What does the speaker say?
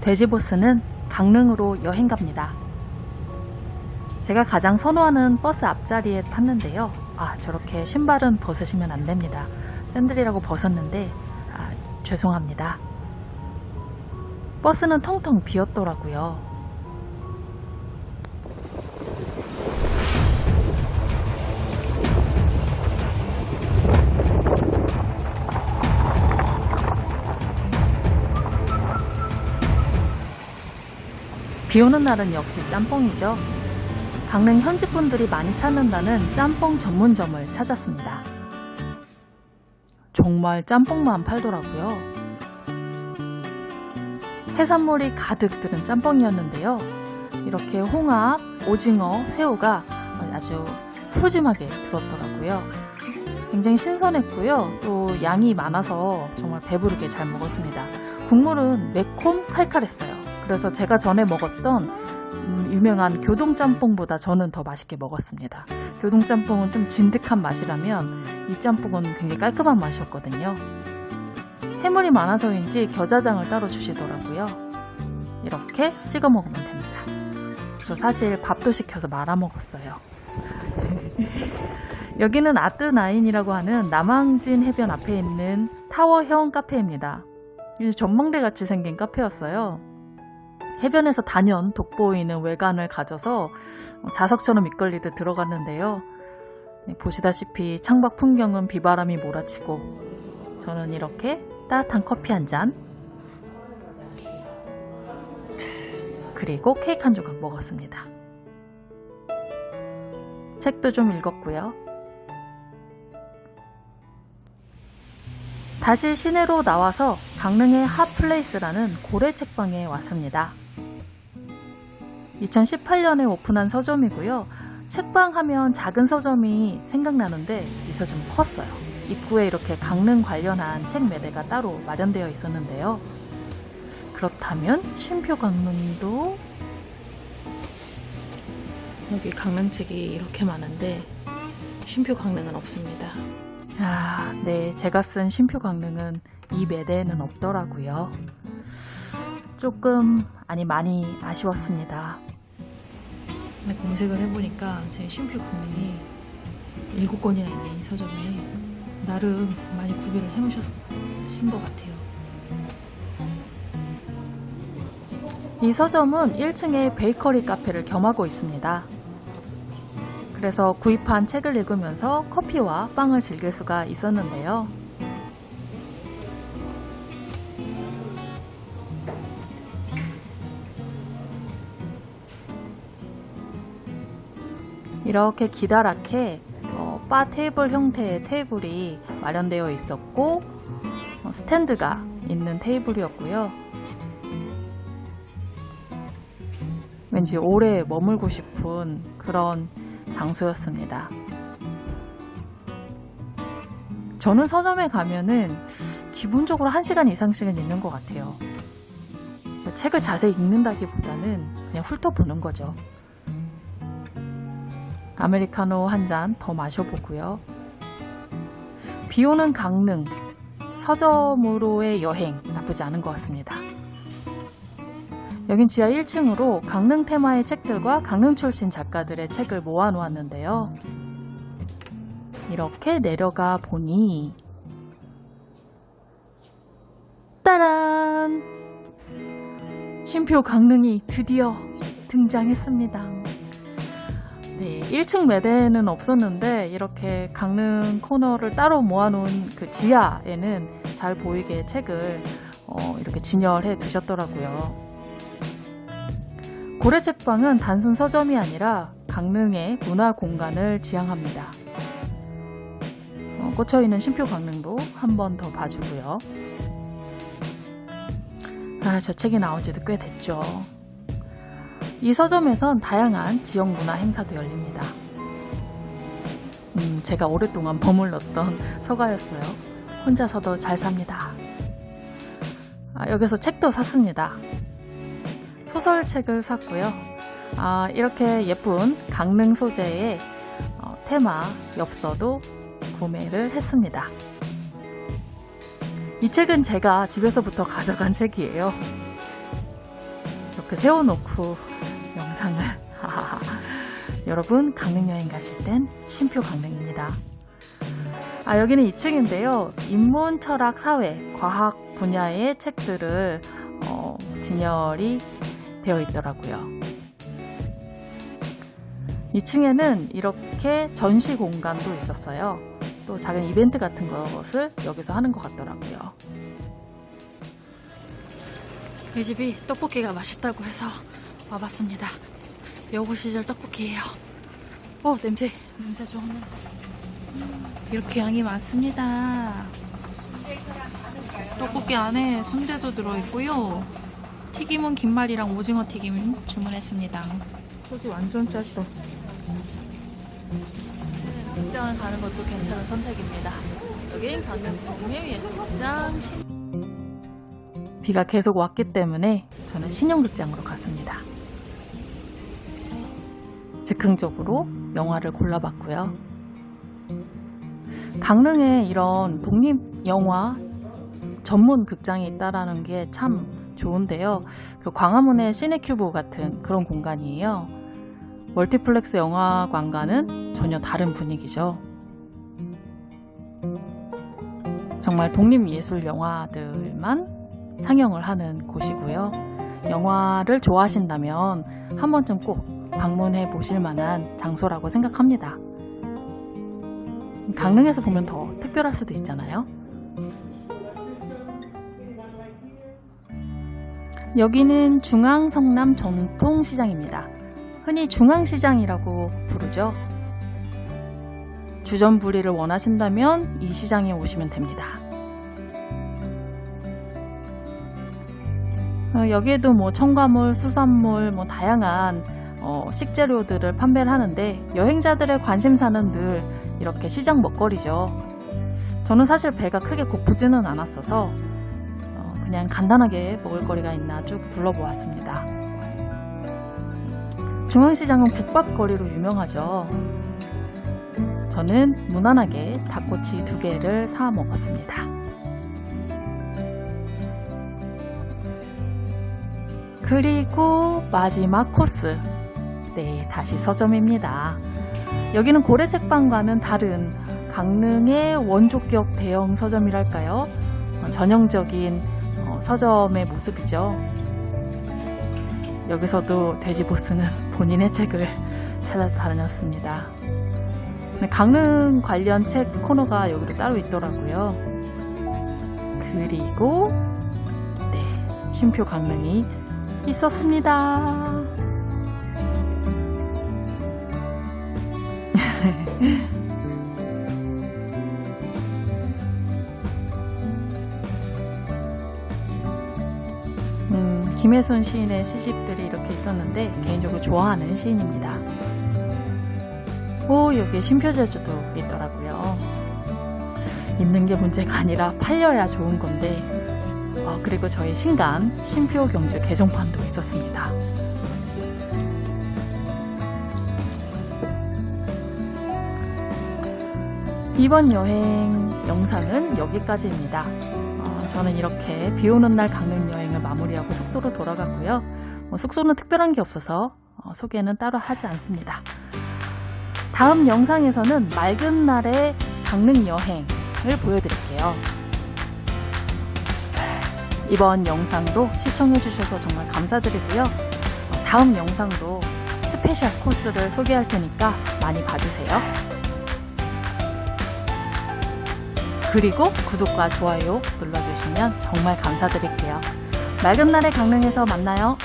돼지보스는 강릉으로 여행 갑니다. 제가 가장 선호하는 버스 앞자리에 탔는데요. 아, 저렇게 신발은 벗으시면 안 됩니다. 샌들이라고 벗었는데, 아, 죄송합니다. 버스는 텅텅 비었더라고요. 비 오는 날은 역시 짬뽕이죠. 강릉 현지 분들이 많이 찾는다는 짬뽕 전문점을 찾았습니다. 정말 짬뽕만 팔더라고요. 해산물이 가득 들은 짬뽕이었는데요. 이렇게 홍합, 오징어, 새우가 아주 푸짐하게 들었더라고요. 굉장히 신선했고요. 또 양이 많아서 정말 배부르게 잘 먹었습니다. 국물은 매콤 칼칼했어요. 그래서 제가 전에 먹었던 음, 유명한 교동짬뽕보다 저는 더 맛있게 먹었습니다. 교동짬뽕은 좀 진득한 맛이라면 이 짬뽕은 굉장히 깔끔한 맛이었거든요. 해물이 많아서인지 겨자장을 따로 주시더라고요. 이렇게 찍어 먹으면 됩니다. 저 사실 밥도 시켜서 말아 먹었어요. 여기는 아뜨나인이라고 하는 남항진 해변 앞에 있는 타워형 카페입니다. 이 전망대 같이 생긴 카페였어요. 해변에서 단연 돋보이는 외관을 가져서 자석처럼 이끌리듯 들어갔는데요. 네, 보시다시피 창밖 풍경은 비바람이 몰아치고 저는 이렇게 따뜻한 커피 한 잔, 그리고 케이크 한 조각 먹었습니다. 책도 좀 읽었고요. 다시 시내로 나와서 강릉의 핫플레이스라는 고래 책방에 왔습니다. 2018년에 오픈한 서점이고요. 책방 하면 작은 서점이 생각나는데 이 서점 컸어요. 입구에 이렇게 강릉 관련한 책 매대가 따로 마련되어 있었는데요. 그렇다면 쉼표 강릉도 여기 강릉 책이 이렇게 많은데 쉼표 강릉은 없습니다. 아, 네, 제가 쓴 쉼표 강릉은 이 매대에는 없더라고요. 조금 아니 많이 아쉬웠습니다. 근데 검색을 해보니까 제 쉼표 강릉이 일곱 권이나 있네 이 서점에 나름 많이 구비를 해놓으신 것 같아요. 이 서점은 1층에 베이커리 카페를 겸하고 있습니다. 그래서 구입한 책을 읽으면서 커피와 빵을 즐길 수가 있었는데요. 이렇게 기다랗게 어, 바 테이블 형태의 테이블이 마련되어 있었고 어, 스탠드가 있는 테이블이었고요. 왠지 오래 머물고 싶은 그런 장소였습니다. 저는 서점에 가면은 기본적으로 1시간 이상씩은 있는 것 같아요. 책을 자세히 읽는다기보다는 그냥 훑어보는 거죠. 아메리카노 한 잔 더 마셔보고요. 비 오는 강릉, 서점으로의 여행 나쁘지 않은 것 같습니다. 여긴 지하 1층으로 강릉 테마의 책들과 강릉 출신 작가들의 책을 모아 놓았는데요. 이렇게 내려가 보니 따란! 쉼표 강릉이 드디어 등장했습니다. 네, 1층 매대는 없었는데 이렇게 강릉 코너를 따로 모아놓은 그 지하에는 잘 보이게 책을 어, 이렇게 진열해 두셨더라고요. 고래책방은 단순 서점이 아니라 강릉의 문화 공간을 지향합니다. 어, 꽂혀있는 쉼표 강릉도 한 번 더 봐주고요. 아, 저 책이 나온 지도 꽤 됐죠. 이 서점에선 다양한 지역 문화 행사도 열립니다. 음, 제가 오랫동안 머물렀던 서가였어요. 혼자서도 잘 삽니다. 아, 여기서 책도 샀습니다. 소설책을 샀고요. 아, 이렇게 예쁜 강릉 소재의 어, 테마 엽서도 구매를 했습니다. 이 책은 제가 집에서부터 가져간 책이에요. 그 세워놓고 영상을 여러분 강릉 여행 가실 땐 쉼표 강릉입니다. 아 여기는 2층인데요. 인문, 철학, 사회, 과학 분야의 책들을 어, 진열이 되어 있더라고요. 2층에는 이렇게 전시 공간도 있었어요. 또 작은 이벤트 같은 것을 여기서 하는 것 같더라고요. 이 집이 떡볶이가 맛있다고 해서 와봤습니다. 여고 시절 떡볶이에요. 어 냄새 냄새 좋네. 이렇게 양이 많습니다. 떡볶이 안에 순대도 들어있고요. 튀김은 김말이랑 오징어 튀김 주문했습니다. 소주 완전 짧다. 극장을 가는 것도 괜찮은 선택입니다. 여긴 강릉 동해예술장 신... 비가 계속 왔기 때문에 저는 신용극장으로 갔습니다. 즉흥적으로 영화를 골라봤고요. 강릉에 이런 독립 영화 전문 극장이 있다라는 게 참 좋은데요. 그 광화문의 시네큐브 같은 그런 공간이에요. 멀티플렉스 영화관과는 전혀 다른 분위기죠. 정말 독립예술 영화들만 상영을 하는 곳이고요. 영화를 좋아하신다면 한 번쯤 꼭 방문해 보실 만한 장소라고 생각합니다. 강릉에서 보면 더 특별할 수도 있잖아요. 여기는 중앙 성남 전통시장입니다. 흔히 중앙시장이라고 부르죠. 주전부리를 원하신다면 이 시장에 오시면 됩니다. 어, 여기에도 뭐 첨가물, 수산물, 뭐 다양한 어, 식재료들을 판매를 하는데 여행자들의 관심사는 늘 이렇게 시장 먹거리죠. 저는 사실 배가 크게 고프지는 않았어서 어, 그냥 간단하게 먹을거리가 있나 쭉 둘러보았습니다. 중앙시장은 국밥거리로 유명하죠. 저는 무난하게 닭꼬치 두 개를 사 먹었습니다. 그리고 마지막 코스. 네, 다시 서점입니다. 여기는 고래책방과는 다른 강릉의 원조격 대형 서점이랄까요? 어, 전형적인 어, 서점의 모습이죠. 여기서도 돼지 보스는 본인의 책을 찾아다녔습니다. 네, 강릉 관련 책 코너가 여기도 따로 있더라고요. 그리고 네, 쉼표 강릉이 있었습니다. 음, 김혜순 시인의 시집들이 이렇게 있었는데 개인적으로 좋아하는 시인입니다. 오, 여기에 심표제주도 있더라고요. 있는 게 문제가 아니라 팔려야 좋은 건데, 어, 그리고 저희 신간 심표 경주 개정판도 있었습니다. 이번 여행 영상은 여기까지입니다. 어, 저는 이렇게 비 오는 날 강릉 여행을 마무리하고 숙소로 돌아갔고요. 뭐 숙소는 특별한 게 없어서 어, 소개는 따로 하지 않습니다. 다음 영상에서는 맑은 날의 강릉 여행을 보여드릴게요. 이번 영상도 시청해주셔서 정말 감사드리고요. 어, 다음 영상도 스페셜 코스를 소개할 테니까 많이 봐주세요. 그리고 구독과 좋아요 눌러주시면 정말 감사드릴게요. 맑은 날의 강릉에서 만나요.